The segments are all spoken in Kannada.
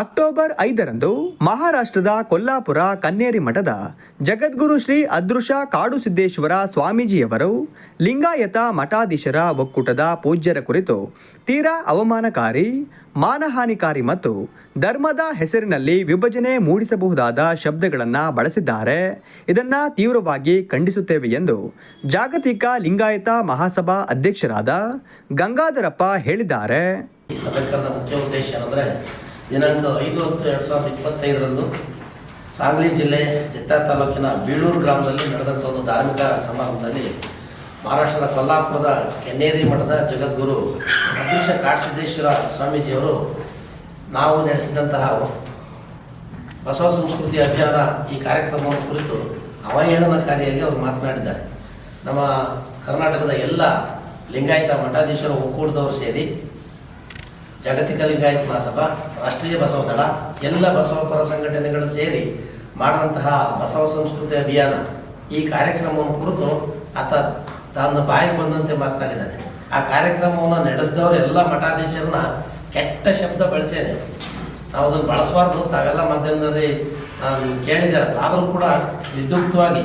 ಅಕ್ಟೋಬರ್ ಐದರಂದು ಮಹಾರಾಷ್ಟ್ರದ ಕೊಲ್ಲಾಪುರ ಕನ್ನೇರಿ ಮಠದ ಜಗದ್ಗುರು ಶ್ರೀ ಅದೃಶ ಕಾಡು ಸಿದ್ದೇಶ್ವರ ಸ್ವಾಮೀಜಿಯವರು ಲಿಂಗಾಯತ ಮಠಾಧೀಶರ ಒಕ್ಕೂಟದ ಪೂಜ್ಯರ ಕುರಿತು ತೀರಾ ಅವಮಾನಕಾರಿ, ಮಾನಹಾನಿಕಾರಿ ಮತ್ತು ಧರ್ಮದ ಹೆಸರಿನಲ್ಲಿ ವಿಭಜನೆ ಮೂಡಿಸಬಹುದಾದ ಶಬ್ದಗಳನ್ನು ಬಳಸಿದ್ದಾರೆ. ಇದನ್ನು ತೀವ್ರವಾಗಿ ಖಂಡಿಸುತ್ತೇವೆ ಎಂದು ಜಾಗತಿಕ ಲಿಂಗಾಯತ ಮಹಾಸಭಾ ಅಧ್ಯಕ್ಷರಾದ ಗಂಗಾಧರಪ್ಪ ಹೇಳಿದ್ದಾರೆ. ಈ ಸಭೆ ಮುಖ್ಯ ಉದ್ದೇಶ ದಿನಾಂಕ ಐದು ಹತ್ತು ಎರಡು ಸಾವಿರದ ಇಪ್ಪತ್ತೈದರಂದು ಸಾಂಗ್ಲಿ ಜಿಲ್ಲೆ ಜಿತ್ತ ತಾಲೂಕಿನ ಬೀಳೂರು ಗ್ರಾಮದಲ್ಲಿ ನಡೆದಂಥ ಒಂದು ಧಾರ್ಮಿಕ ಸಮಾರಂಭದಲ್ಲಿ ಮಹಾರಾಷ್ಟ್ರದ ಕೊಲ್ಲಾಪುರದ ಕೆನ್ನೇರಿ ಮಠದ ಜಗದ್ಗುರು ಅದೃಶ್ಯ ಕಾಡಸಿದ್ದೇಶ್ವರ ಸ್ವಾಮೀಜಿಯವರು ನಾವು ನಡೆಸಿದಂತಹ ಬಸವ ಸಂಸ್ಕೃತಿ ಅಭಿಯಾನ ಈ ಕಾರ್ಯಕ್ರಮವನ್ನು ಕುರಿತು ಅವಹೇಳನಕಾರಿಯಾಗಿ ಅವರು ಮಾತನಾಡಿದ್ದಾರೆ. ನಮ್ಮ ಕರ್ನಾಟಕದ ಎಲ್ಲ ಲಿಂಗಾಯತ ಮಠಾಧೀಶರು ಒಕ್ಕೂಟದವರು ಸೇರಿ ಜಾಗತಿಕ ಲಿಂಗಾಯತ ಮಹಾಸಭಾ, ರಾಷ್ಟ್ರೀಯ ಬಸವ ದಳ, ಎಲ್ಲ ಬಸವಪರ ಸಂಘಟನೆಗಳು ಸೇರಿ ಮಾಡಿದಂತಹ ಬಸವ ಸಂಸ್ಕೃತಿ ಅಭಿಯಾನ ಈ ಕಾರ್ಯಕ್ರಮವನ್ನು ಕುರಿತು ಆತ ತನ್ನ ಬಾಯಿಗೆ ಬಂದಂತೆ ಮಾತನಾಡಿದ್ದಾನೆ. ಆ ಕಾರ್ಯಕ್ರಮವನ್ನು ನಡೆಸಿದವರು ಎಲ್ಲ ಮಠಾಧೀಶರನ್ನ ಕೆಟ್ಟ ಶಬ್ದ ಬಳಸಿದೆ ನಾವು ಅದನ್ನು ಬಳಸಬಾರ್ದು, ತಾವೆಲ್ಲ ಮಾಧ್ಯಮದಲ್ಲಿ ಕೇಳಿದ್ದಾರೆ ಆದರೂ ಕೂಡ ವಿದ್ಯುಕ್ತವಾಗಿ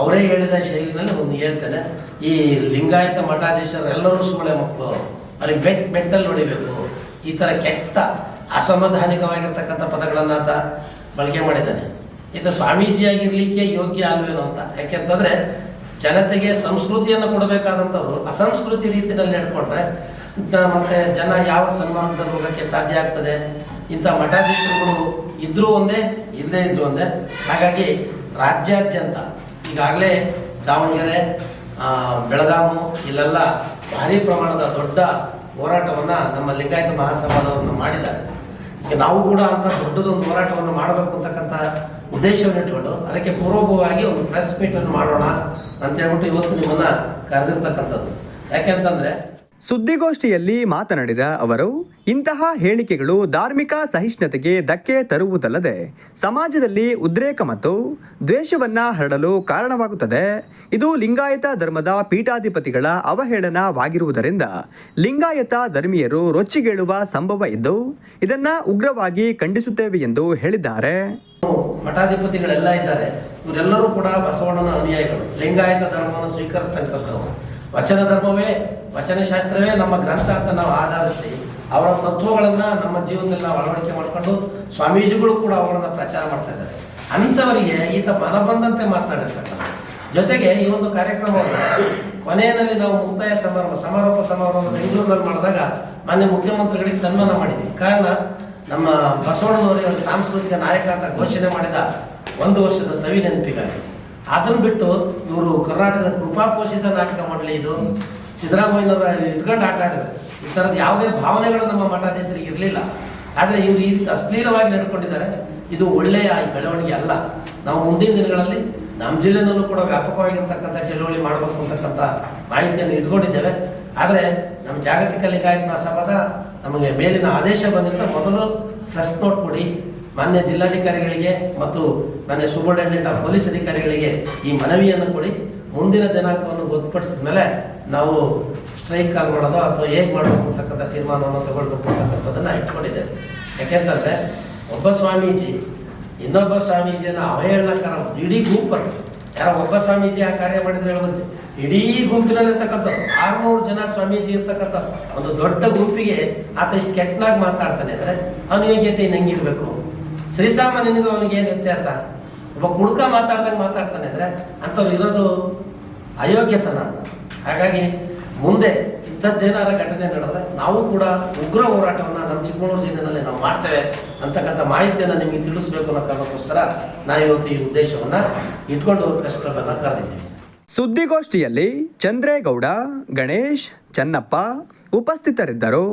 ಅವರೇ ಹೇಳಿದ ಶೈಲಿನಲ್ಲಿ ಒಂದು ಹೇಳ್ತೇನೆ. ಈ ಲಿಂಗಾಯತ ಮಠಾಧೀಶರೆಲ್ಲರೂ ಸುಳೆ ಮಕ್ಕಳು ಅವ್ರಿಗೆ ಬೆಟ್ ಮೆಟ್ಟಲ್ಲಿ ಹೊಡಿಬೇಕು. ಈ ಥರ ಕೆಟ್ಟ, ಅಸಮಾಧಾನಿಕವಾಗಿರ್ತಕ್ಕಂಥ ಪದಗಳನ್ನು ಆತ ಬಳಕೆ ಮಾಡಿದ್ದಾನೆ. ಇದು ಸ್ವಾಮೀಜಿಯಾಗಿರಲಿಕ್ಕೆ ಯೋಗ್ಯ ಅಲ್ವೇನೋ ಅಂತ. ಯಾಕೆಂತಂದ್ರೆ, ಜನತೆಗೆ ಸಂಸ್ಕೃತಿಯನ್ನು ಕೊಡಬೇಕಾದಂಥವ್ರು, ಅಸಂಸ್ಕೃತಿ ರೀತಿಯಲ್ಲಿ ನಡ್ಕೊಂಡ್ರೆ ಮತ್ತೆ ಜನ ಯಾವ ಸನ್ಮಾನದಲ್ಲಿ ಹೋಗೋಕ್ಕೆ ಸಾಧ್ಯ ಆಗ್ತದೆ? ಇಂಥ ಮಠಾಧೀಶರುಗಳು ಇದ್ರೂ ಒಂದೇ, ಇಲ್ಲದೇ ಇದ್ರು ಒಂದೇ. ಹಾಗಾಗಿ ರಾಜ್ಯಾದ್ಯಂತ ಈಗಾಗಲೇ ದಾವಣಗೆರೆ ಬೆಳಗಾಮು, ಇಲ್ಲೆಲ್ಲ ಭಾರಿ ಪ್ರಮಾಣದ ದೊಡ್ಡ ಹೋರಾಟವನ್ನು ನಮ್ಮ ಲಿಂಗಾಯತ ಮಹಾಸಭಾದವ್ರನ್ನ ಮಾಡಿದ್ದಾರೆ. ಈಗ ನಾವು ಕೂಡ ಅಂತ ದೊಡ್ಡದೊಂದು ಹೋರಾಟವನ್ನು ಮಾಡಬೇಕು ಅಂತಕ್ಕಂಥ ಉದ್ದೇಶವನ್ನು ಇಟ್ಕೊಂಡು ಅದಕ್ಕೆ ಪೂರ್ವಭಾವವಾಗಿ ಒಂದು ಪ್ರೆಸ್ ಮೀಟನ್ನು ಮಾಡೋಣ ಅಂತ ಹೇಳ್ಬಿಟ್ಟು ಇವತ್ತು ನಿಮ್ಮನ್ನ ಕರೆದಿರ್ತಕ್ಕಂಥದ್ದು. ಯಾಕೆಂತಂದ್ರೆ ಸುದ್ದಿಗೋಷ್ಠಿಯಲ್ಲಿ ಮಾತನಾಡಿದ ಅವರು, ಇಂತಹ ಹೇಳಿಕೆಗಳು ಧಾರ್ಮಿಕ ಸಹಿಷ್ಣುತೆಗೆ ಧಕ್ಕೆ ತರುವುದಲ್ಲದೆ ಸಮಾಜದಲ್ಲಿ ಉದ್ರೇಕ ಮತ್ತು ದ್ವೇಷವನ್ನು ಹರಡಲು ಕಾರಣವಾಗುತ್ತದೆ. ಇದು ಲಿಂಗಾಯತ ಧರ್ಮದ ಪೀಠಾಧಿಪತಿಗಳ ಅವಹೇಳನವಾಗಿರುವುದರಿಂದ ಲಿಂಗಾಯತ ಧರ್ಮೀಯರು ರೊಚ್ಚಿಗೇಳುವ ಸಂಭವ ಇದ್ದು, ಇದನ್ನು ಉಗ್ರವಾಗಿ ಖಂಡಿಸುತ್ತೇವೆ ಎಂದು ಹೇಳಿದ್ದಾರೆ. ಮಠಾಧಿಪತಿಗಳೆಲ್ಲ ಇದ್ದಾರೆ. ಇವರೆಲ್ಲರೂ ಕೂಡ ಬಸವಣ್ಣನ ಅನುಯಾಯಿಗಳು. ಲಿಂಗಾಯತ ಧರ್ಮವನ್ನು ಸ್ವೀಕರಿಸ್ತಕ್ಕಂಥವ್ರು. ವಚನ ಧರ್ಮವೇ ವಚನಶಾಸ್ತ್ರವೇ ನಮ್ಮ ಗ್ರಂಥ ಅಂತ ನಾವು ಆಧರಿಸಿ ಅವರ ತತ್ವಗಳನ್ನು ನಮ್ಮ ಜೀವನದಲ್ಲಿ ನಾವು ಅಳವಡಿಕೆ ಮಾಡಿಕೊಂಡು ಸ್ವಾಮೀಜಿಗಳು ಕೂಡ ಅವುಗಳನ್ನು ಪ್ರಚಾರ ಮಾಡ್ತಾ ಇದ್ದಾರೆ. ಅಂಥವರಿಗೆ ಈತ ಮನ ಬಂದಂತೆ ಮಾತನಾಡಿರ್ತಕ್ಕಂಥ ಜೊತೆಗೆ ಈ ಒಂದು ಕಾರ್ಯಕ್ರಮವನ್ನು ಕೊನೆಯಲ್ಲಿ ನಾವು ಮುಕ್ತಾಯ ಸಮಾರಂಭ, ಸಮಾರೋಪ ಸಮಾರಂಭ ಬೆಂಗಳೂರಿನಲ್ಲಿ ಮಾಡಿದಾಗ ಮಾನ್ಯ ಮುಖ್ಯಮಂತ್ರಿಗಳಿಗೆ ಸನ್ಮಾನ ಮಾಡಿದ್ವಿ. ಕಾರಣ ನಮ್ಮ ಬಸವಣ್ಣನವರಿಗೆ ಒಂದು ಸಾಂಸ್ಕೃತಿಕ ನಾಯಕ ಅಂತ ಘೋಷಣೆ ಮಾಡಿದ ಒಂದು ವರ್ಷದ ಸವಿ ನೆನಪಿಗಾಗಿ. ಅದನ್ನು ಬಿಟ್ಟು ಇವರು ಕರ್ನಾಟಕದ ಕೃಪಾಪೋಷಿತ ನಾಟಕ ಮಾಡಲಿ ಇದು. ಸಿದ್ದರಾಮಯ್ಯನವರ ಇಟ್ಕೊಂಡು ಆಟ ಆಡಿದ್ರು. ಈ ಥರದ ಯಾವುದೇ ಭಾವನೆಗಳು ನಮ್ಮ ಮಠಾಧೀಶರಿಗೆ ಇರಲಿಲ್ಲ. ಆದರೆ ಇವರು ಈ ರೀತಿ ಅಶ್ಲೀಲವಾಗಿ ನಡ್ಕೊಂಡಿದ್ದಾರೆ. ಇದು ಒಳ್ಳೆಯ ಬೆಳವಣಿಗೆ ಅಲ್ಲ. ನಾವು ಮುಂದಿನ ದಿನಗಳಲ್ಲಿ ನಮ್ಮ ಜಿಲ್ಲೆನಲ್ಲೂ ಕೂಡ ವ್ಯಾಪಕವಾಗಿರ್ತಕ್ಕಂಥ ಚಳುವಳಿ ಮಾಡಬೇಕು ಅಂತಕ್ಕಂಥ ಮಾಹಿತಿಯನ್ನು ಇಟ್ಕೊಂಡಿದ್ದೇವೆ. ಆದರೆ ನಮ್ಮ ಜಾಗತಿಕ ಲಿಂಗಾಯತ ಮಹಾಸಭಾದ ನಮಗೆ ಮೇಲಿನ ಆದೇಶ ಬಂದಿದ್ದ ಮೊದಲು ಫ್ರೆಸ್ ನೋಟ್ ಕೊಡಿ. ಮಾನ್ಯ ಜಿಲ್ಲಾಧಿಕಾರಿಗಳಿಗೆ ಮತ್ತು ಮಾನ್ಯ ಸೂಪರಿಂಟೆಂಡೆಂಟ್ ಆಫ್ ಪೊಲೀಸ್ ಅಧಿಕಾರಿಗಳಿಗೆ ಈ ಮನವಿಯನ್ನು ಕೊಡಿ. ಮುಂದಿನ ದಿನಾಂಕವನ್ನು ಗೊತ್ತುಪಡಿಸಿದ ಮೇಲೆ ನಾವು ಸ್ಟ್ರೈಕ್ ಕಾಲ್ ಮಾಡೋದು ಅಥವಾ ಹೇಗೆ ಮಾಡಬೇಕು ಅಂತಕ್ಕಂಥ ತೀರ್ಮಾನವನ್ನು ತಗೊಳ್ಬೇಕು ಅಂತಕ್ಕಂಥದ್ದನ್ನು ಇಟ್ಕೊಂಡಿದ್ದೇವೆ. ಯಾಕೆಂತಂದ್ರೆ ಒಬ್ಬ ಸ್ವಾಮೀಜಿ, ಇನ್ನೊಬ್ಬ ಸ್ವಾಮೀಜಿಯನ್ನು ಅವಹೇಳನಕರ ಇಡೀ ಗುಂಪರು ಯಾರೋ ಒಬ್ಬ ಸ್ವಾಮೀಜಿ ಆ ಕಾರ್ಯ ಮಾಡಿದ್ರೆ ಹೇಳ್ಬೋದು ಇಡೀ ಗುಂಪಿನಲ್ಲಿರ್ತಕ್ಕಂಥವ್ರು, ಆರ್ನೂರು ಜನ ಸ್ವಾಮೀಜಿ ಇರ್ತಕ್ಕಂಥ ಒಂದು ದೊಡ್ಡ ಗುಂಪಿಗೆ ಆತ ಇಷ್ಟು ಕೆಟ್ಟನಾಗಿ ಮಾತಾಡ್ತಾನೆ ಅಂದರೆ ಅವನ ಯೋಗ್ಯತೆ ಇನ್ನು ಶ್ರೀಸಾಮಾನ್ಯನಿಗೂ ಅವನಿಗೆ ಏನು ವ್ಯತ್ಯಾಸ? ಒಬ್ಬ ಕುಡುಕ ಮಾತಾಡ್ದಂಗೆ ಮಾತಾಡ್ತಾನೆ ಅಂದರೆ ಅಂಥವ್ರು ಇರೋದು ಅಯೋಗ್ಯತನ ಅಂತ. ಹಾಗಾಗಿ ಮುಂದೆ ಇಂಥದ್ದೇನಾರ ಘಟನೆ ನಡೆದ್ರೆ ನಾವು ಕೂಡ ಉಗ್ರ ಹೋರಾಟವನ್ನು ನಮ್ಮ ಚಿಕ್ಕಮಗಳೂರು ಜಿಲ್ಲೆಯಲ್ಲಿ ನಾವು ಮಾಡ್ತೇವೆ ಅಂತಕ್ಕಂಥ ಮಾಹಿತಿಯನ್ನು ನಿಮಗೆ ತಿಳಿಸಬೇಕು ಅನ್ನೋ ಕಾರಣಕ್ಕೋಸ್ಕರ ನಾವು ಇವತ್ತು ಈ ಉದ್ದೇಶವನ್ನು ಇಟ್ಕೊಂಡು ಪ್ರೆಸ್ ಕ್ಲಬ್ಬನ್ನು ಕರೆದಿದ್ದೀವಿ ಸುದ್ದಿಗೋಷ್ಠಿಯಲ್ಲಿ ಚಂದ್ರೇಗೌಡ, ಗಣೇಶ್, ಚನ್ನಪ್ಪ ಉಪಸ್ಥಿತರಿದ್ದರು.